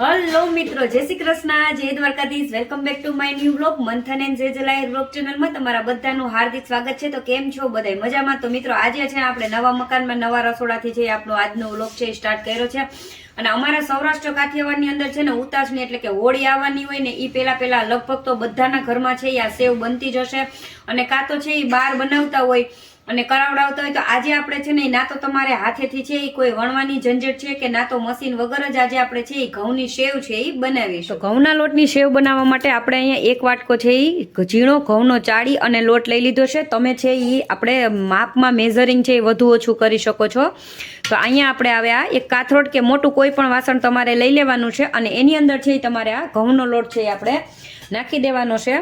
Hello મિત્રો, જય શ્રી કૃષ્ણ, જય Dwarkadhish. Welcome back to my new blog Manthan and Jejlai blog ચેનલમાં તમારા બધાનું હાર્દિક સ્વાગત છે. તો કેમ છો બધાય? મજામાં? તો મિત્રો, આજે છે આપણે નવા મકાનમાં, નવા રસોડાથી છે આપણો આજનો બ્લોગ છે સ્ટાર્ટ કર્યો છે. અને અમારા સૌરાષ્ટ્ર કાઠિયાવાડની અંદર છે ને ઉતાસની એટલે કે હોળી આવવાની હોય ને એ પહેલાં પહેલાં લગભગ તો બધાના ઘરમાં છે આ સેવ બનતી જ હશે. અને કાં તો છે એ બહાર બનાવતા હોય અને કરાવડાવતા હોય તો આજે આપણે છે ને ના તો તમારે હાથેથી છે એ કોઈ વણવાની ઝંઝટ છે કે ના તો મશીન વગર જ આજે આપણે છે એ ઘઉંની સેવ છે એ બનાવીશું તો ઘઉંના લોટની સેવ બનાવવા માટે આપણે અહીંયા એક વાટકો છે એ ઝીણો ઘઉંનો ચાળી અને લોટ લઈ લીધો છે. તમે છે એ આપણે માપમાં મેઝરિંગ છે એ વધુ ઓછું કરી શકો છો. તો અહીંયા આપણે આવે આ એક કાથરોટ કે મોટું કોઈ પણ વાસણ તમારે લઈ લેવાનું છે અને એની અંદર છે એ તમારે આ ઘઉંનો લોટ છે એ આપણે નાખી દેવાનો છે.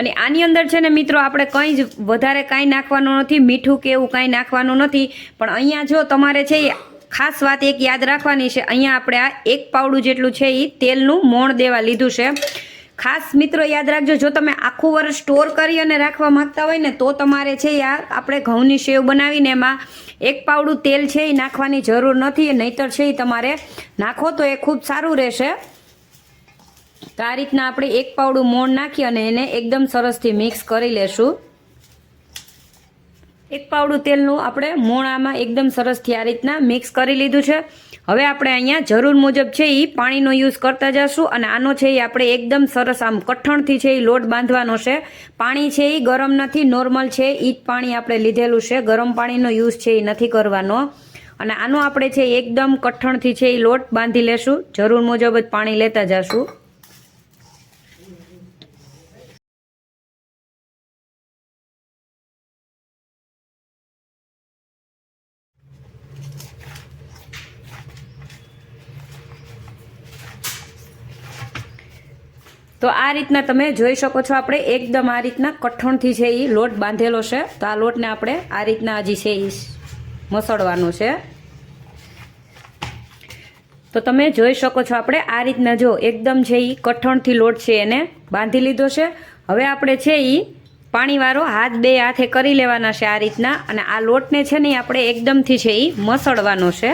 અને આની અંદર છે ને મિત્રો આપણે કંઈ જ વધારે કાંઈ નાખવાનું નથી, મીઠું કે એવું કાંઈ નાખવાનું નથી. પણ અહીંયા જો તમારે છે ખાસ વાત એક યાદ રાખવાની છે, અહીંયા આપણે આ એક પાવડું જેટલું છે એ તેલનું મોણ દેવા લીધું છે. ખાસ મિત્રો યાદ રાખજો, જો તમે આખું વર્ષ સ્ટોર કરી અને રાખવા માંગતા હોય ને, તો તમારે છે આ આપણે ઘઉંની સેવ બનાવીને એમાં એક પાવડું તેલ છે એ નાખવાની જરૂર નથી, નહીતર છે એ તમારે નાખો તો એ ખૂબ સારું રહેશે. તો આ રીતના આપણે એક પાવડું મોણ નાખી અને એને એકદમ સરસથી મિક્સ કરી લેશું. એક પાવડું તેલનું આપણે મોણ આમાં એકદમ સરસથી આ રીતના મિક્સ કરી લીધું છે. હવે આપણે અહીંયા જરૂર મુજબ છે એ પાણીનો યુઝ કરતા જશું અને આનો છે એ આપણે એકદમ સરસ આમ કઠણથી છે એ લોટ બાંધવાનો છે. પાણી છે એ ગરમ નથી, નોર્મલ છે એ જ પાણી આપણે લીધેલું છે. ગરમ પાણીનો યુઝ છે એ નથી કરવાનો. અને આનો આપણે છે એકદમ કઠણથી છે એ લોટ બાંધી લેશું. જરૂર મુજબ જ પાણી લેતા જશું. તો આ રીતના તમે જોઈ શકો છો આપણે એકદમ આ રીતના કઠણથી છે એ લોટ બાંધેલો છે. તો આ લોટને આપણે આ રીતના હજી છે એ મસળવાનો છે. તો તમે જોઈ શકો છો આપણે આ રીતના જો એકદમ છે એ કઠણથી લોટ છે એને બાંધી લીધો છે. હવે આપણે છે એ પાણીવાળો હાથ બે હાથે કરી લેવાના છે આ રીતના અને આ લોટને છે ને આપણે એકદમથી છે એ મસળવાનો છે.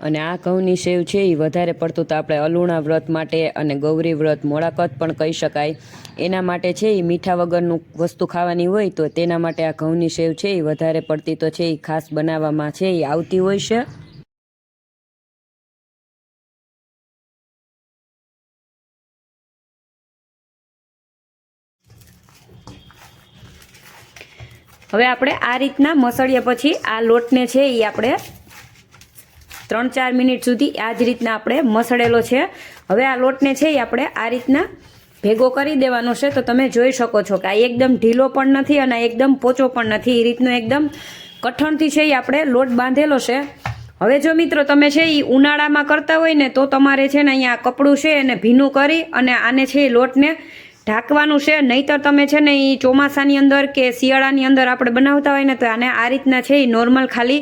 અને આ ઘઉંની સેવ છે એ વધારે પડતું તો આપણે અલુણા વ્રત માટે અને ગૌરી વ્રત, મોળાકત પણ કહી શકાય. એના માટે છે એ મીઠા વગરનું વસ્તુ ખાવાની હોય તો તેના માટે આ ઘઉંની સેવ છે એ વધારે પડતી તો છે એ ખાસ બનાવવામાં છે એ આવતી હોય છે. હવે આપણે આ રીતના મસળીએ પછી આ લોટને છે એ આપણે ત્રણ ચાર મિનિટ સુધી આ જ રીતના આપણે મસળેલો છે. હવે આ લોટને છે એ આપણે આ રીતના ભેગો કરી દેવાનો છે. તો તમે જોઈ શકો છો કે આ એકદમ ઢીલો પણ નથી અને એકદમ પોચો પણ નથી. એ રીતનો એકદમ કઠણથી છે એ આપણે લોટ બાંધેલો છે. હવે જો મિત્રો તમે છે એ ઉનાળામાં કરતા હોય ને તો તમારે છે ને અહીંયા કપડું છે એને ભીનું કરી અને આને છે એ લોટને ઢાંકવાનું છે, નહીતર તમે છે ને એ ચોમાસાની અંદર કે શિયાળાની અંદર આપણે બનાવતા હોય ને તો આને આ રીતના છે એ નોર્મલ ખાલી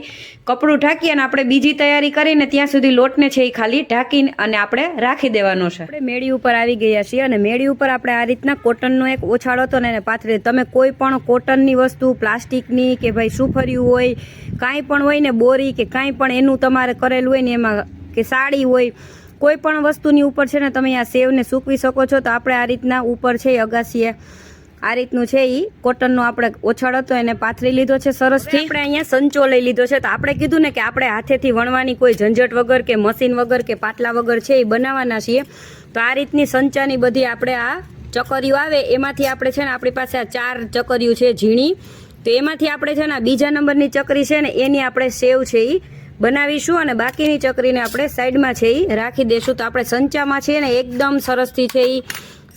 કપડું ઢાંકી અને આપણે બીજી તૈયારી કરીને ત્યાં સુધી લોટને છે એ ખાલી ઢાંકીને અને આપણે રાખી દેવાનો છે. આપણે મેળી ઉપર આવી ગયા છીએ અને મેળી ઉપર આપણે આ રીતના કોટનનો એક ઓછાળો હતો ને એને પાથરી તમે કોઈ પણ કોટનની વસ્તુ, પ્લાસ્ટિકની કે ભાઈ સુફર્યું હોય, કાંઈ પણ હોય ને બોરી કે કાંઈ પણ એનું તમારે કરેલું હોય ને એમાં કે સાડી હોય કોઈ પણ વસ્તુની ઉપર છે ને તમે આ સેવને સૂકવી શકો છો, તો આપણે આ રીતના ઉપર છે અગાસીએ. આ રીતનું છે એ કોટનનો આપણે ઓછળ હતો, એને પાથરી લીધો છે સરસથી આપણે અહીંયા સંચો લઈ લીધો છે, તો આપણે કીધું ને કે આપણે હાથેથી વણવાની કોઈ ઝંઝટ વગર કે મશીન વગર કે પાટલા વગર છે એ બનાવવાના છીએ. તો આ રીતની સંચાની બધી આપણે આ ચકરીઓ આવે, એમાંથી આપણે છે ને આપણી પાસે આ ચાર ચકરીઓ છે ઝીણી. તો એમાંથી આપણે છે ને બીજા નંબરની ચકરી છે ને એની આપણે સેવ છે એ બનાવીશું અને બાકીની ચકરીને આપણે સાઈડમાં છે એ રાખી દઈશું તો આપણે સંચામાં છે ને, એકદમ સરસથી છે એ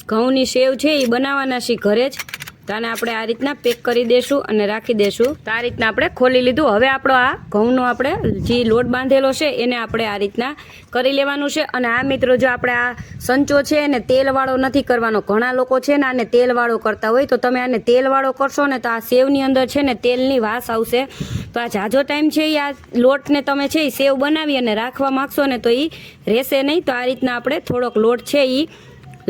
ઘઉંની સેવ છે એ બનાવવાના છીએ ઘરે જ. તો આને આપણે આ રીતના પેક કરી દેશું અને રાખી દેશું. તો આ રીતના આપણે ખોલી લીધું. હવે આપણો આ ઘઉંનો આપણે જે લોટ બાંધેલો છે, એને આપણે આ રીતના કરી લેવાનું છે. અને આ મિત્રો જો આપણે આ સંચો છે, એને તેલવાળો નથી કરવાનો. ઘણા લોકો છે ને આને તેલવાળો કરતા હોય. તો તમે આને તેલવાળો કરશો ને તો આ સેવની અંદર છે ને તેલની વાસ આવશે. તો આ જાજો ટાઈમ છે એ આ લોટને તમે છે એ સેવ બનાવી અને રાખવા માગશો ને તો એ રહેશે નહીં. તો આ રીતના આપણે થોડોક લોટ છે એ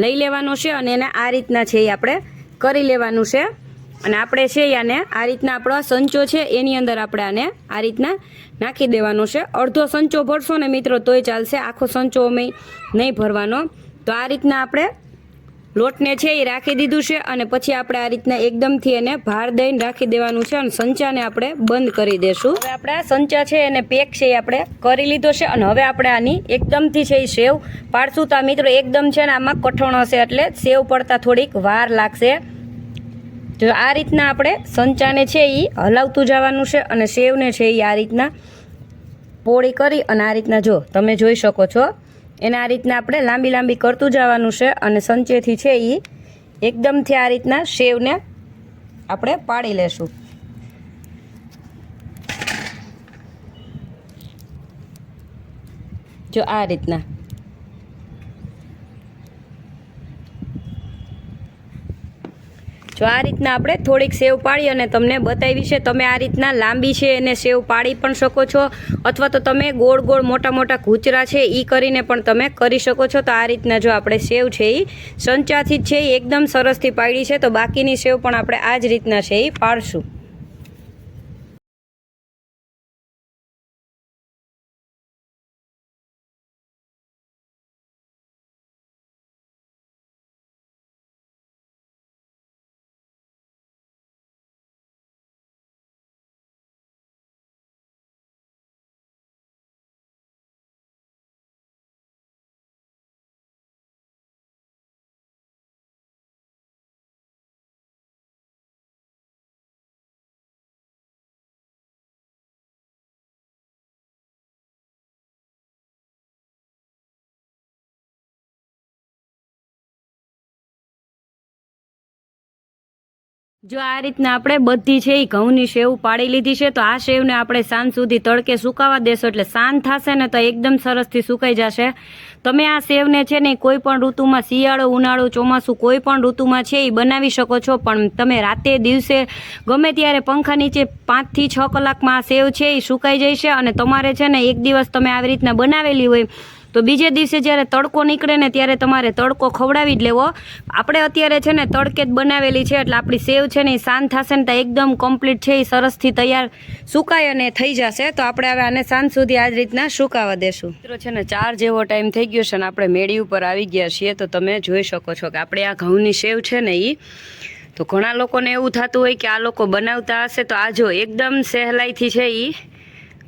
લઈ લેવાનો છે અને એને આ રીતના છે એ આપણે કરી લેવાનું છે. અને આપણે છે આને આ રીતના આપણો સંચો છે, એની અંદર આપણે આને આ રીતના નાખી દેવાનો છે. અડધો સંચો ભરશો ને મિત્રો, તોય ચાલશે. આખો સંચો અમે નહીં ભરવાનો. તો આ રીતના આપણે લોટને છે એ રાખી દીધું છે અને પછી આપણે આ રીતના એકદમથી એને ભાર દઈને રાખી દેવાનું છે અને સંચાને આપણે બંધ કરી દેશું. હવે આપણે સંચા છે એને પેક છે એ આપણે કરી લીધો છે અને હવે આપણે આની એકદમથી છે એ સેવ પાડશું. તો મિત્રો એકદમ છે ને આમાં કઠણ હશે એટલે સેવ પડતા થોડીક વાર લાગશે. જો આ રીતના આપણે સંચાને છે એ હલાવતું જવાનું છે અને સેવને છે એ આ રીતના પોળી કરી અને આ રીતના જો તમે જોઈ શકો છો. એને આ રીતના આપણે લાંબી લાંબી કરતું જવાનું છે અને સંચેથી છે એ એકદમથી આ રીતના સેવને આપણે પાડી લેશું. જો આ રીતના. જો આ રીતના આપણે થોડીક સેવ પાડી અને તમને બતાવી છે, તમે આ રીતના લાંબી છે એને સેવ પાડી પણ શકો છો, અથવા તો તમે ગોળ ગોળ મોટા મોટા કૂચરા છે એ કરીને પણ તમે કરી શકો છો. તો આ રીતના જો આપણે સેવ છે એ સંચાથી જ છે એ એકદમ સરસથી પાડી છે, તો બાકીની સેવ પણ આપણે આ જ રીતના છે એ પાડશું. જો આ રીતના આપણે બધી છે એ ઘઉંની સેવ પાડી લીધી છે, તો આ સેવને આપણે સાંજ સુધી તડકે સુકાવા દેશો, એટલે સાંજ થશે ને તો એકદમ સરસથી સુકાઈ જશે. તમે આ સેવને છે ને કોઈ પણ ઋતુમાં શિયાળો, ઉનાળો, ચોમાસું કોઈ પણ ઋતુમાં છે એ બનાવી શકો છો, પણ તમે રાતે દિવસે ગમે ત્યારે પંખા નીચે પાંચથી છ કલાકમાં આ સેવ છે એ સુકાઈ છે અને તમારે છે ને એક દિવસ તમે આવી રીતના બનાવેલી હોય તો બીજે દિવસે જ્યારે તડકો નીકળે ને ત્યારે તમારે તડકો ખવડાવી જ લેવો. આપણે અત્યારે છે ને તડકે જ બનાવેલી છે એટલે આપણી સેવ છે ને એ શાંત થશે ને તો એકદમ કમ્પ્લીટ છે એ સરસથી તૈયાર સુકાય અને થઈ જશે. તો આપણે હવે આને સાંજ સુધી આ જ રીતના સુકાવા દેશું. મિત્રો છે ને ચાર જેવો ટાઈમ થઈ ગયો છે ને આપણે મેળી ઉપર આવી ગયા છીએ તો તમે જોઈ શકો છો કે આપણે આ ઘઉંની સેવ છે ને એ તો ઘણા લોકોને એવું થતું હોય કે આ લોકો બનાવતા હશે તો આ જો એકદમ સહેલાઈથી છે એ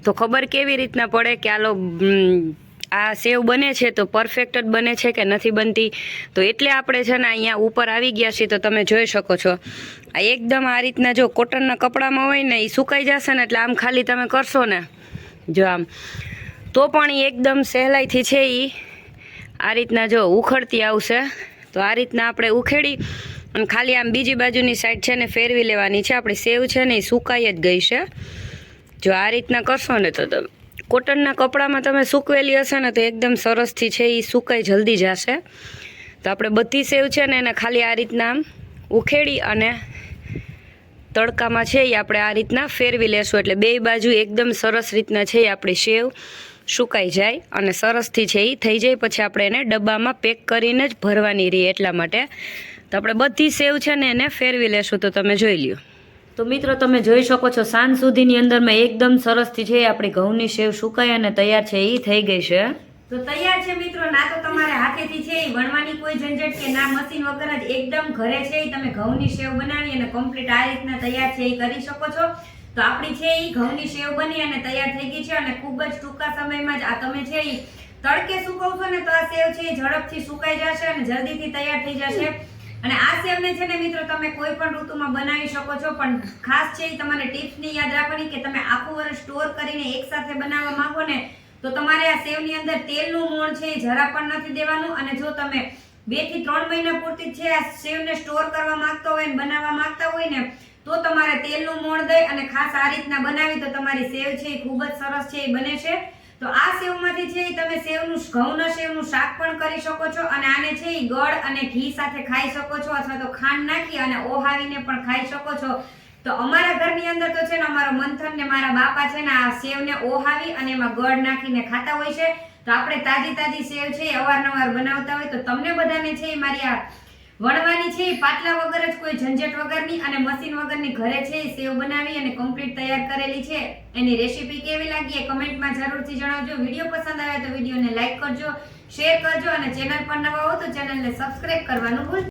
તો ખબર કેવી રીતના પડે કે આ લો ઉમ, આ સેવ બને છે તો પરફેક્ટ જ બને છે કે નથી બનતી? તો એટલે આપણે છે ને અહીંયા ઉપર આવી ગયા છીએ તો તમે જોઈ શકો છો. આ એકદમ આ રીતના જો કોટનના કપડામાં હોય ને એ સુકાઈ જશે ને એટલે આમ ખાલી તમે કરશો ને. જો આમ. તો પણ એ એકદમ સહેલાઈથી છે એ આ રીતના જો ઉખડતી આવશે. તો આ રીતના આપણે ઉખેડી અને ખાલી આમ બીજી બાજુની સાઈડ છે ને ફેરવી લેવાની છે. આપણી સેવ છે ને એ સુકાઈ જ ગઈ છે. જો આ રીતના કરશો ને તો તમે. કોટનના કપડામાં તમે સૂકવેલી હશે ને તો એકદમ સરસથી છે એ સુકાઈ જલ્દી જશે. તો આપણે બધી સેવ છે ને એને ખાલી આ રીતના ઉખેડી અને તડકામાં છે એ આપણે આ રીતના ફેરવી લેશું. એટલે બે બાજુ એકદમ સરસ રીતના છે એ આપણી સેવ સુકાઈ જાય અને સરસથી છે એ થઈ જાય. પછી આપણે એને ડબ્બામાં પેક કરીને જ ભરવાની રહી એટલા માટે. તો આપણે બધી સેવ છે ને એને ફેરવી લેશું. તો તમે જોઈ લ્યો. તો મિત્રો, તમે જોઈ શકો છો, સાંજ સુધીની અંદરમાં એકદમ સરસથી છે આપણી ઘઉંની સેવ સુકાઈ અને તૈયાર છે એ થઈ ગઈ છે. તો તૈયાર છે મિત્રો, ના તો તમારે હાથેથી છે એ વણવાની કોઈ ઝંઝટ કે ના, મશીન વગર જ એકદમ ઘરે છે એ તમે ઘઉંની સેવ બનાવી અને કમ્પ્લીટ આ રીતના તૈયાર છે એ કરી શકો છો. તો આપણી છે એ ઘઉંની સેવ બની અને તૈયાર થઈ ગઈ છે અને ખૂબ જ ટૂંકા સમયમાં જ આ તમે છે એ તડકે સુકવશો ને તો આ સેવ છે એ ઝડપથી સુકાઈ જશે અને જલ્દીથી તૈયાર થઈ જશે. અને આ સેવને છે ને મિત્રો તમે કોઈ પણ ઋતુમાં બનાવી શકો છો, પણ ખાસ છે તમારે ટિપ્સની યાદ રાખવાની કે તમે આખું વર્ષ સ્ટોર કરીને એકસાથે બનાવવા માંગો ને, તો તમારે આ સેવની અંદર તેલનું મોણ છે એ જરા પણ નથી દેવાનું અને જો તમે બેથી ત્રણ મહિના પૂરતી છે આ સેવને સ્ટોર કરવા માંગતા હોય ને બનાવવા માંગતા હોય ને, તો તમારે તેલનું મોણ દઈ અને ખાસ આ રીતના બનાવી તો તમારી સેવ છે એ ખૂબ જ સરસ છે એ બને છે. તો આ સેવમાંથી છે એ તમે સેવનું ઘઉંના સેવનું શાક પણ કરી શકો છો અને આને છે એ ગળ અને ઘી સાથે ખાઈ શકો છો અથવા તો ખાંડ નાખી અને ઓહાવીને પણ ખાઈ શકો છો. તો અમારા ઘરની અંદર તો છે ને અમારો મંથન ને મારા બાપા છે ને આ સેવને ઓહાવી અને એમાં ગળ નાખીને ખાતા હોય છે. તો આપણે તાજી તાજી સેવ છે એ અવારનવાર બનાવતા હોય તો તમને બધાને છે એ મારી આ વણવાની છે, પાટલા વગર જ કોઈ ઝંઝટ વગરની અને મશીન વગરની ઘરે છે સેવ બનાવી અને કમ્પ્લીટ તૈયાર કરેલી છે. એની રેસીપી કેવી લાગી એ કમેન્ટમાં જરૂરથી જણાવજો. વીડિયો પસંદ આવે તો વિડીયોને લાઈક કરજો શેર કરજો અને ચેનલ પર નવા હો તો ચેનલને સબસ્ક્રાઇબ કરવાનું ભૂલ